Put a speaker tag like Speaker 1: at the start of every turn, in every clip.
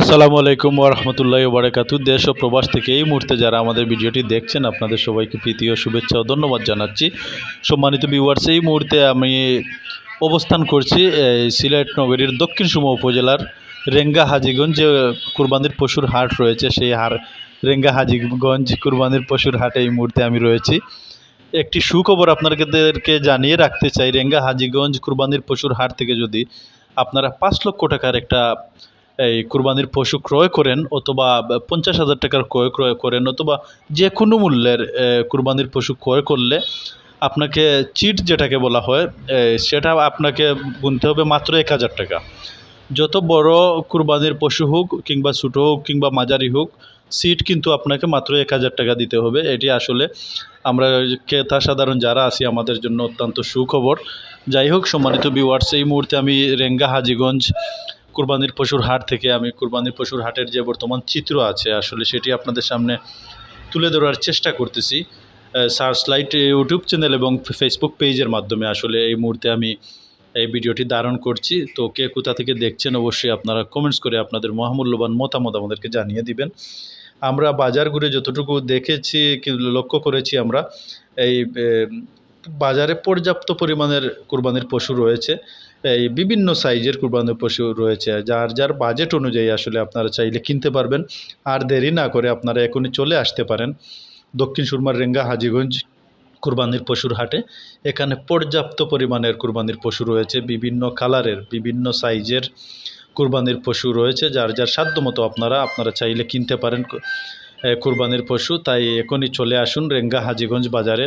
Speaker 1: আসসালামু আলাইকুম ওরহমতুল্লাহ বারাকাতু দেশ ও প্রবাস থেকে এই মুহূর্তে যারা আমাদের ভিডিওটি দেখছেন, আপনাদের সবাইকে প্রীতি ও শুভেচ্ছা ও ধন্যবাদ জানাচ্ছি। সম্মানিত ভিউয়ার্স এই মুহূর্তে আমি অবস্থান করছি সিলেট নগরীর দক্ষিণ সুমা উপজেলার রেঙ্গা হাজিগঞ্জ যে কুরবানির পশুর হাট রয়েছে, সেই হার রেঙ্গা হাজিগঞ্জ কুরবানির পশুর হাটে এই মুহূর্তে আমি রয়েছি। একটি সুখবর আপনাদেরকে জানিয়ে রাখতে চাই রেঙ্গা হাজিগঞ্জ কুরবানির পশুর হাট থেকে যদি আপনারা পাঁচ লক্ষ টাকার একটা এই কুরবানির পশু ক্রয় করেন অথবা পঞ্চাশ হাজার টাকার ক্রয় ক্রয় করেন অথবা যে কোনো মূল্যের কুরবানির পশু ক্রয় করলে আপনাকে চিট যেটাকে বলা হয় সেটা আপনাকে গুনতে হবে মাত্র এক হাজার টাকা। যত বড় কুরবানির পশু হোক কিংবা ছোটো হোক কিংবা মাঝারি হোক সিট কিন্তু আপনাকে মাত্র এক হাজার টাকা দিতে হবে। এটি আসলে আমরা ক্রেতা সাধারণ যারা আছি আমাদের জন্য অত্যন্ত সুখবর। যাই হোক, সম্মানিত ভিউয়ার্স এই মুহূর্তে আমি রেঙ্গা হাজিগঞ্জ কুরবানির পশুর হাট থেকে আমি কুরবানির পশুর হাটের যে বর্তমান চিত্র আছে, আসলে সেটি আপনাদের সামনে তুলে ধরার চেষ্টা করতেছি। সার্চ লাইট, ইউটিউব চ্যানেল এবং ফেসবুক পেজের মাধ্যমে আসলে এই মুহূর্তে আমি এই ভিডিওটি ধারণ করছি। তো কে কোথা থেকে দেখছেন অবশ্যই আপনারা কমেন্টস করে আপনাদের মহামূল্যবান মতামত আমাদেরকে জানিয়ে দিবেন। আমরা বাজার ঘুরে যতটুকু দেখেছি লক্ষ্য করেছি আমরা, এই বাজারে পর্যাপ্ত পরিমাণের কুরবানির পশু রয়েছে। এই বিভিন্ন সাইজের কুরবানির পশু রয়েছে, যার যার বাজেট অনুযায়ী আসলে আপনারা চাইলে কিনতে পারবেন। আর দেরি না করে আপনারা এখনই চলে আসতে পারেন দক্ষিণ সুরমার রেঙ্গা হাজিগঞ্জ কুরবানির পশুর হাটে। এখানে পর্যাপ্ত পরিমাণের কুরবানির পশু রয়েছে, বিভিন্ন কালারের, বিভিন্ন সাইজের কুরবানির পশু রয়েছে, যার যার সাধ্য মতো আপনারা আপনারা চাইলে কিনতে পারেন কুরবানির পশু। তাই এখনই চলে আসুন রেঙ্গা হাজিগঞ্জ বাজারে।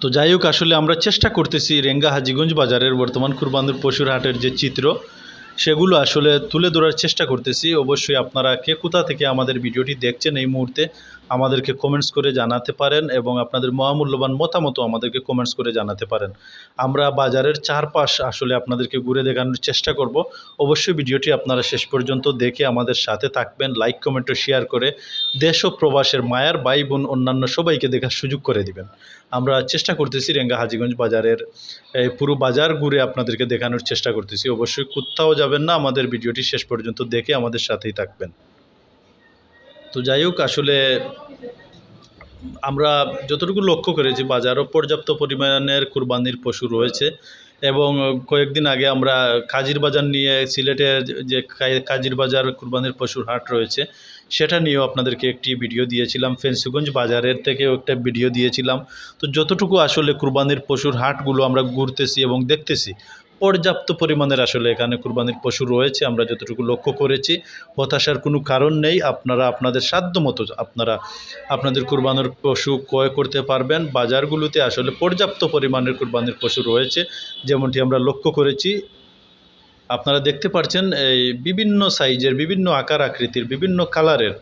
Speaker 1: তো যাই হোক, আসলে আমরা চেষ্টা করতেছি রেঙ্গা হাজিগঞ্জ বাজারের বর্তমান কুরবানদের পশুর হাটের যে চিত্র, সেগুলো আসলে তুলে ধরার চেষ্টা করতেছি। অবশ্যই আপনারা কে কোথা থেকে আমাদের ভিডিওটি দেখছেন এই মুহূর্তে আমাদেরকে কমেন্টস করে জানাতে পারেন এবং আপনাদের মহামূল্যবান মতামত আমাদেরকে কমেন্টস করে জানাতে পারেন। আমরা বাজারের চারপাশ আসলে আপনাদেরকে ঘুরে দেখানোর চেষ্টা করব। অবশ্যই ভিডিওটি আপনারা শেষ পর্যন্ত দেখে আমাদের সাথে থাকবেন। লাইক কমেন্ট ও শেয়ার করে দেশ ও প্রবাসের মায়ার ভাই বোন অন্যান্য সবাইকে দেখার সুযোগ করে দিবেন। আমরা চেষ্টা করতেছি রেঙ্গা হাজিগঞ্জ বাজারের এই পুরো বাজার ঘুরে আপনাদেরকে দেখানোর চেষ্টা করতেছি। অবশ্যই কোথাও যাবেন না, আমাদের ভিডিওটি শেষ পর্যন্ত দেখে আমাদের সাথেই থাকবেন। তো যাই হোক, আসলে আমরা যতটুকু লক্ষ্য করেছি বাজারও পর্যাপ্ত পরিমাণের কুরবানির পশু রয়েছে এবং কয়েকদিন আগে আমরা কাজির বাজার নিয়ে সিলেটের যে কাজির বাজার কুরবানির পশুর হাট রয়েছে, সেটা নিয়েও আপনাদেরকে একটি ভিডিও দিয়েছিলাম। ফেন্সিগঞ্জ বাজারের থেকেও একটা ভিডিও দিয়েছিলাম। তো যতটুকু আসলে কুরবানির পশুর হাটগুলো আমরা ঘুরতেছি এবং দেখতেছি পর্যাপ্ত পরিমাণের আসলে এখানে কুরবানির পশু রয়েছে, আমরা যতটুকু লক্ষ্য করেছি। হতাশার কোনো কারণ নেই, আপনারা আপনাদের সাধ্য মতো আপনারা আপনাদের কুরবানির পশু ক্রয় করতে পারবেন। বাজারগুলোতে আসলে পর্যাপ্ত পরিমাণের কুরবানির পশু রয়েছে, যেমনটি আমরা লক্ষ্য করেছি। আপনারা দেখতে পাচ্ছেন এই বিভিন্ন সাইজের বিভিন্ন আকার আকৃতির, বিভিন্ন কালারের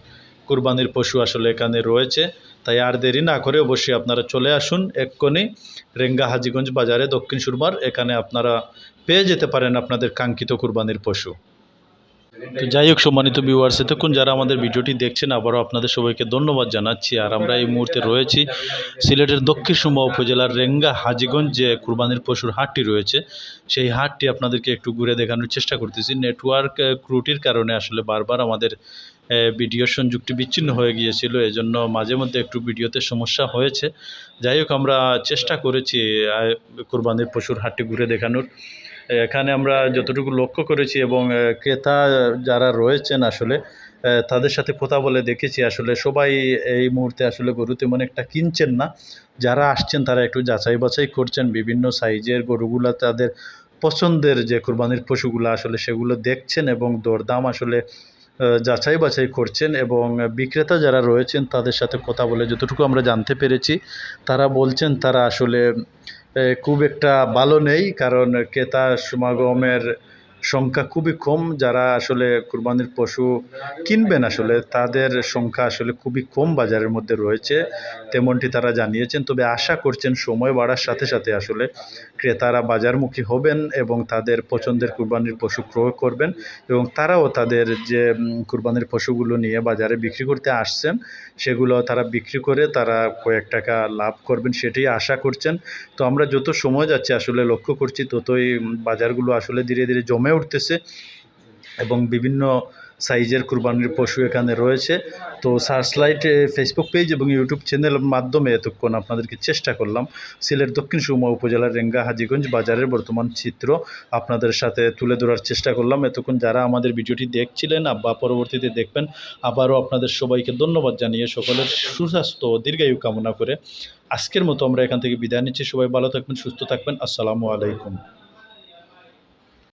Speaker 1: কুরবানির পশু আসলে এখানে রয়েছে। তাই আর দেরি না করে অবশ্যই আপনারা চলে আসুন এক্ষণে রেঙ্গা হাজিগঞ্জ বাজারে দক্ষিণ সুরমার। এখানে আপনারা পেয়ে যেতে পারেন আপনাদের কাঙ্ক্ষিত কুরবানির পশু। তো যাই হোক সম্মানিত ভিউয়ার্স এতক্ষণ যারা আমাদের ভিডিওটি দেখছেন আবারও আপনাদের সবাইকে ধন্যবাদ জানাচ্ছি। আর আমরা এই মুহূর্তে রয়েছি সিলেটের দক্ষিণ সুমা উপজেলার রেঙ্গা হাজিগঞ্জ যে কুরবানির পশুর হাটটি রয়েছে সেই হাটটি আপনাদেরকে একটু ঘুরে দেখানোর চেষ্টা করতেছি। নেটওয়ার্ক ক্রুটির কারণে আসলে বারবার আমাদের এ, ভিডিওর সংযুক্তি বিচ্ছিন্ন হয়ে গিয়েছিল এজন্য মাঝে মধ্যে একটু ভিডিওতে সমস্যা হয়েছে। যাই হোক আমরা চেষ্টা করেছি কুরবানির পশুর হাটটি ঘুরে দেখানোর। এখানে আমরা যতটুকু লক্ষ্য করেছি এবং ক্রেতা যারা রয়েছেন আসলে তাদের সাথে কথা বলে দেখেছি আসলে সবাই এই মুহূর্তে আসলে গরু তেমন একটা কিনছেন না। যারা আসছেন তারা একটু যাচাই বাছাই করছেন, বিভিন্ন সাইজের গরুগুলা তাদের পছন্দের যে কোরবানির পশুগুলো আসলে সেগুলো দেখছেন এবং দরদাম আসলে যাচাই বাছাই করছেন এবং বিক্রেতা যারা রয়েছেন তাদের সাথে কথা বলে যতটুকু আমরা জানতে পেরেছি, তারা বলছেন তারা আসলে খুব একটা ভালো নেই কারণ ক্রেতা সমাগমের সংখ্যা খুবই কম যারা আসলে কুরবানির পশু কিনবেন আসলে, তাদের সংখ্যা আসলে খুবই কম বাজারের মধ্যে রয়েছে, তেমনটি তারা জানিয়েছেন। তবে আশা করছেন সময় বাড়ার সাথে সাথে আসলে ক্রেতারা বাজারমুখী হবেন এবং তাদের পছন্দের কুরবানির পশু ক্রয় করবেন এবং তারাও তাদের যে কুরবানির পশুগুলো নিয়ে বাজারে বিক্রি করতে আসছেন, সেগুলো তারা বিক্রি করে তারা কয়েক টাকা লাভ করবেন সেটাই আশা করছেন। তো আমরা যত সময় যাচ্ছে আসলে লক্ষ্য করছি ততই বাজারগুলো আসলে ধীরে ধীরে জমে উঠতেছে এবং বিভিন্ন সাইজের কুরবানির পশু এখানে রয়েছে। তো সার্চলাইট ফেসবুক পেজ এবং ইউটিউব চ্যানেলের মাধ্যমে এতক্ষণ আপনাদেরকে চেষ্টা করলাম। সিলেট, দক্ষিণ সুরমা উপজেলার রেঙ্গা হাজিগঞ্জ বাজারের বর্তমান চিত্র আপনাদের সাথে তুলে ধরার চেষ্টা করলাম। এতক্ষণ যারা আমাদের ভিডিওটি দেখছিলেন বা পরবর্তীতে দেখবেন, আবারও আপনাদের সবাইকে ধন্যবাদ জানিয়ে সকলের সুস্বাস্থ্য দীর্ঘায়ু কামনা করে আজকের মতো আমরা এখান থেকে বিদায় নিচ্ছি। সবাই ভালো থাকবেন, সুস্থ থাকবেন। আসসালামু আলাইকুম।